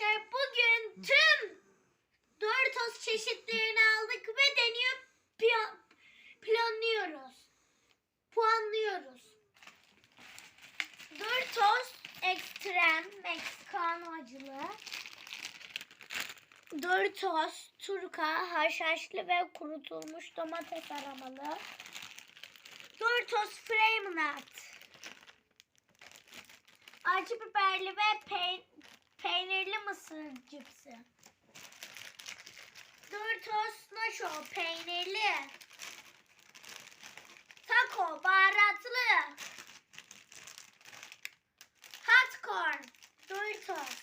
Arkadaşlar bugün tüm Doritos çeşitlerini aldık ve deniyor planlıyoruz. Puanlıyoruz. Doritos ekstrem Meksikano acılı. Doritos turka haşhaşlı ve kurutulmuş domates aromalı. Doritos Flame Nut. Acı biberli ve peyn- peynirli mısır cipsi. Doritos Nacho peynirli. Taco baharatlı. Hot corn. Doritos.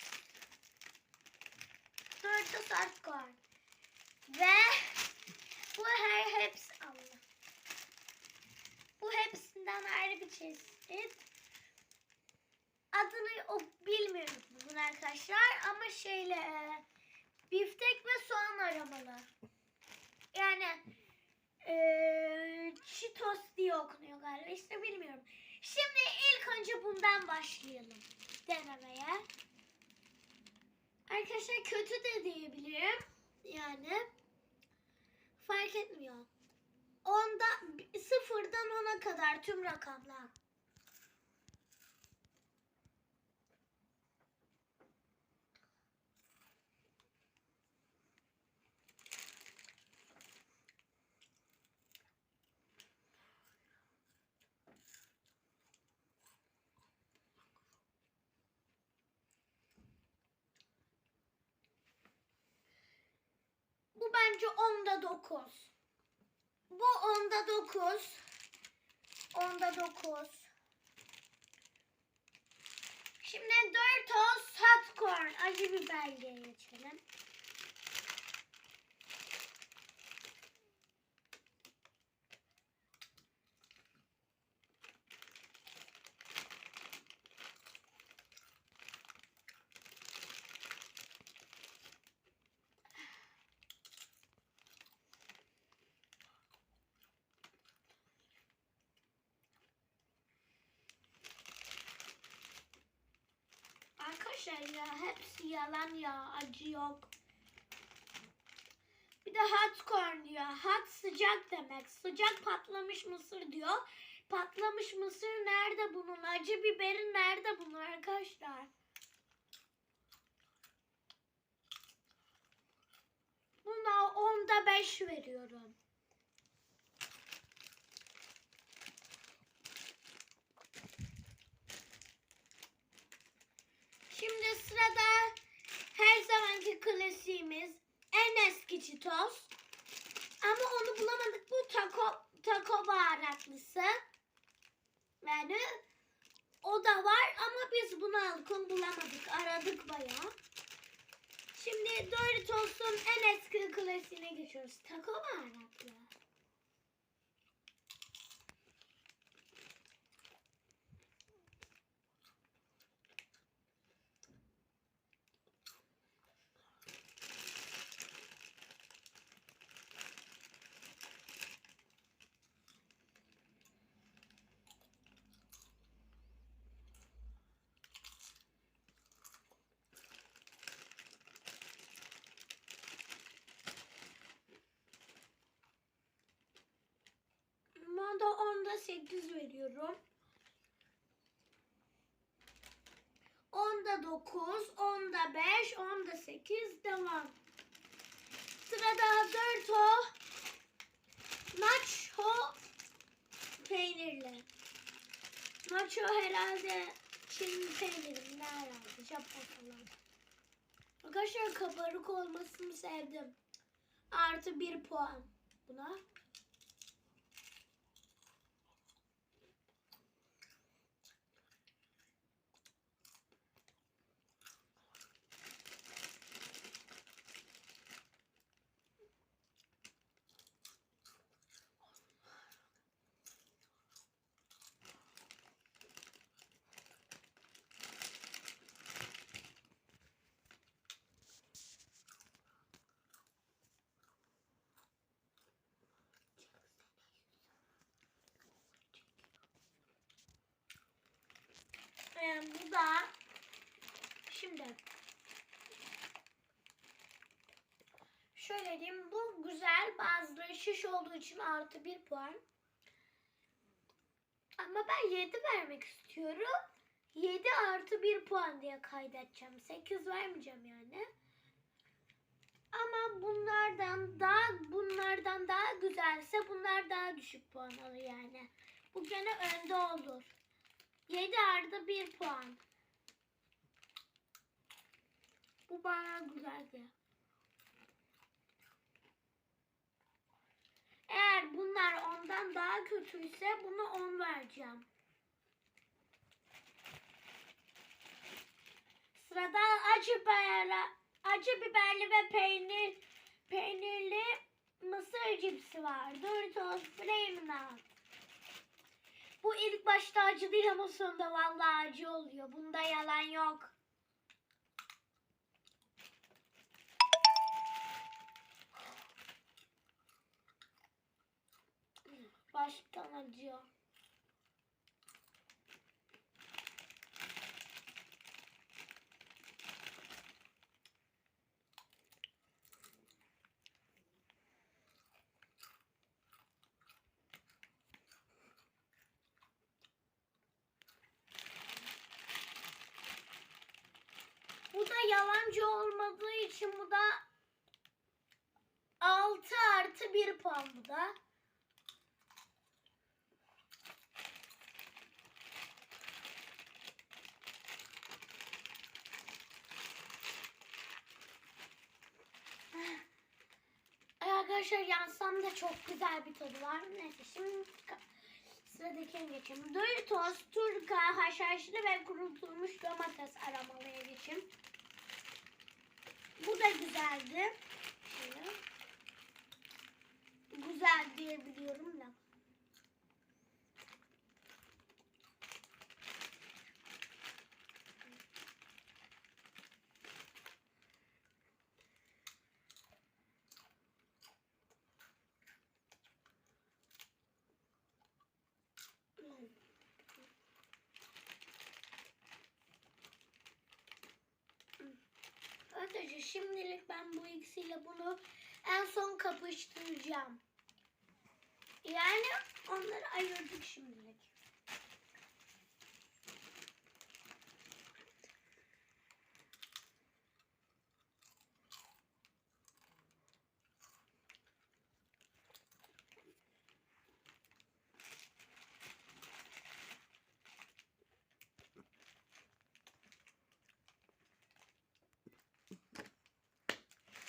Doritos hot corn. Ve bu her hepsi Allah. Bu hepsinden ayrı bir çeşit. Adını o bilmiyorum bugün arkadaşlar ama şeyle e, biftek ve soğan aromalı. Yani e, diye okunuyor galiba işte bilmiyorum. Şimdi ilk önce bundan başlayalım denemeye. Arkadaşlar kötü de diyebilirim. Yani fark etmiyor. Onda sıfırdan ona kadar tüm rakamlar. Bence onda 9. Bu onda 9. Onda 9. Şimdi Doritos Hot Corn acı biberliğe geçelim. Arkadaşlar ya hepsi yalan ya acı yok. Bir de hot corn diyor. Hot sıcak demek. Sıcak patlamış mısır diyor. Patlamış mısır nerede bunun? Acı biberi nerede bunun arkadaşlar? Buna onda 5 veriyorum. Şimdi sırada her zamanki klasiğimiz en eski Cheetos. Ama onu bulamadık. Bu taco, taco baharatlısı. Yani o da var ama biz bunu aldık onu bulamadık. Aradık bayağı. Şimdi Doritos'un en eski klasiğine geçiyoruz. Taco baharatlı. Buna da onda 8 veriyorum. Onda 9, onda 5, onda 8 devam. Sırada Dörto Nacho peynirli. Nacho herhalde Çin peyniri ne herhalde Japon falan. Arkadaşlar kabarık olmasını sevdim. Artı bir puan buna. Ee, bu da şimdi şöyle diyeyim bu güzel bazıları şiş olduğu için artı bir puan. Ama ben 7 vermek istiyorum. 7 artı 1 puan diye kaydedeceğim. 8 vermeyeceğim yani. Ama bunlardan daha bunlardan daha güzelse bunlar daha düşük puan alır yani. Bu gene önde olur. 7 artı 1 puan. Bu bana güzeldi. Eğer bunlar ondan daha kötüyse bunu 10 vereceğim. Sırada acı biberli, acı biberli ve peynir peynirli mısır cipsi var. Doritos Flamin' Bu ilk başta acı değil ama sonunda vallahi acı oluyor. Bunda yalan yok. Baştan acıyor. Bu da yalancı olmadığı için bu da 6 artı 1 puan bu da. Arkadaşlar yansam da çok güzel bir tadı var. Neyse şimdi sıradakine geçelim. Doritos, turka, haşhaşlı ve kurutulmuş domates aromalıya geçeyim. Bu da güzeldi. Şöyle. Güzel diye biliyorum da. Arkadaşlar şimdilik ben bu ikisiyle bunu en son kapıştıracağım. Yani onları ayırdık şimdilik.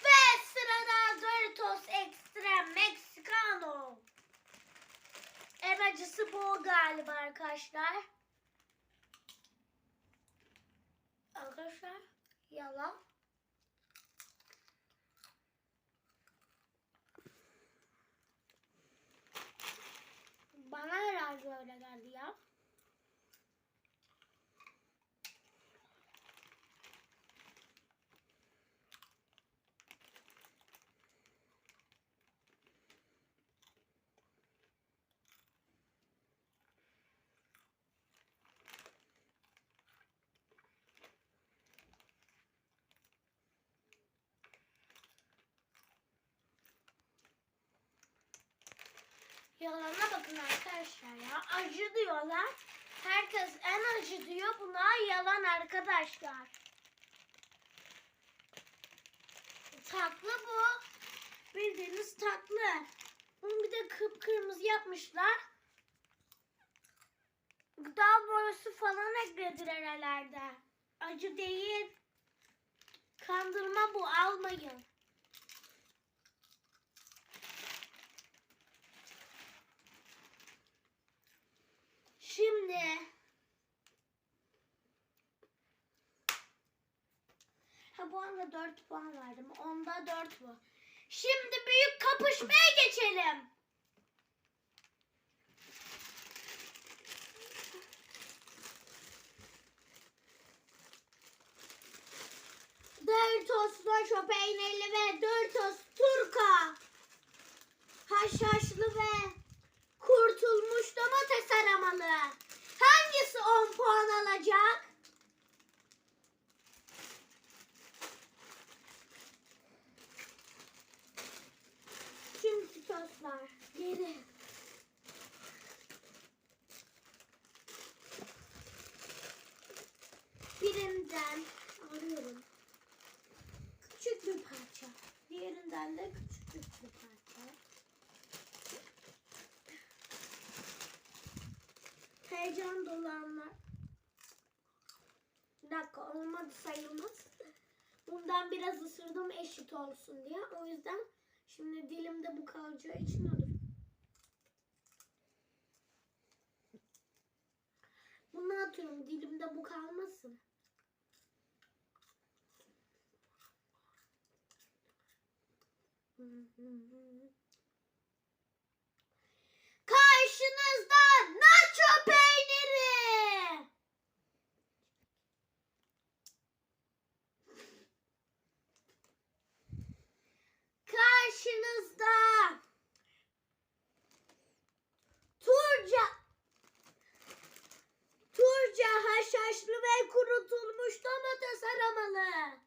Ve sırada Doritos Extra Mexicano. En acısı bu galiba arkadaşlar. Arkadaşlar yalan. Bana herhalde öyle geldi ya. Yalana bakın arkadaşlar ya. Acı diyorlar. Herkes en acı diyor. Buna yalan arkadaşlar. Tatlı bu. Bildiğiniz tatlı. Bunu bir de kıpkırmızı yapmışlar. Gıda boyası falan eklediler herhalde. Acı değil. Kandırma bu almayın. Şimdi Ha bu anda 4 puan verdim. Onda 4 bu. Şimdi büyük kapışmaya geçelim. Doritos Roşo peynirli ve arkadaşlar. Gelin. Birinden alıyorum. Küçük bir parça. Diğerinden de küçük bir parça. Heyecan dolu anlar. Bir dakika olmadı sayılmaz. Bundan biraz ısırdım eşit olsun diye. O yüzden şimdi dilimde bu kalacağı için olur. Bunu atıyorum dilimde bu kalmasın. Karşınızda nacho peyniri. Karşınızda Turca Turca haşhaşlı ve kurutulmuş domates aramalı.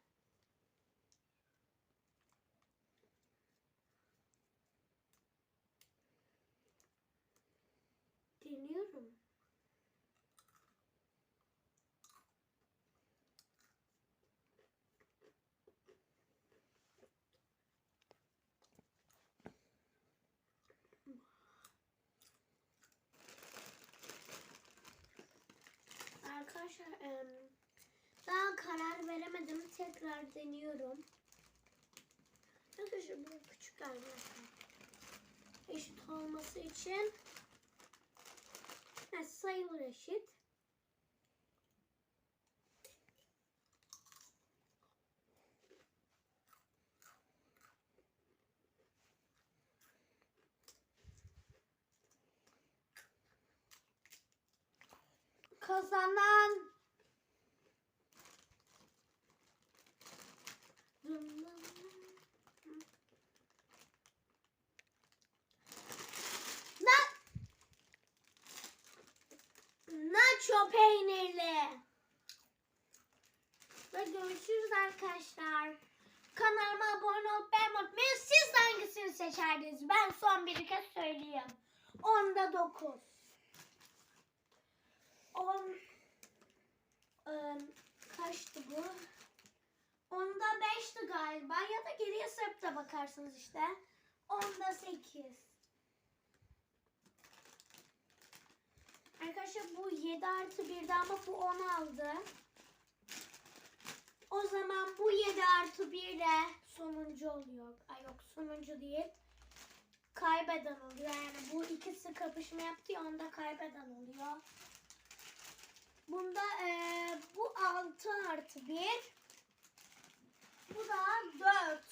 Deniyorum. Daha karar veremedim. Tekrar deniyorum. Arkadaşlar bu küçük arkadaşlar. Eşit olması için ha, sayılır eşit. Kazanan Na Nacho peynirli. Ve görüşürüz arkadaşlar. Kanalıma abone olup beğenmeyi unutmayın. Siz hangisini seçerdiniz? Ben son bir kez söyleyeyim. Onda 9. 10 Eee, kaçtı bu? Onda 5'ti galiba ya da geriye sarıp da bakarsınız işte. Onda 8. Arkadaşlar bu 7 artı 1'di ama bu 10 aldı. O zaman bu 7 artı 1 ile sonuncu oluyor. Ay yok sonuncu değil. Kaybeden oluyor. Yani bu ikisi kapışma yaptı ya onda kaybeden oluyor. Bunda e, bu 6 artı 1. Bu da 4.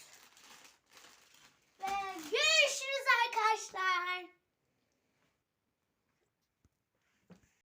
Ve görüşürüz arkadaşlar.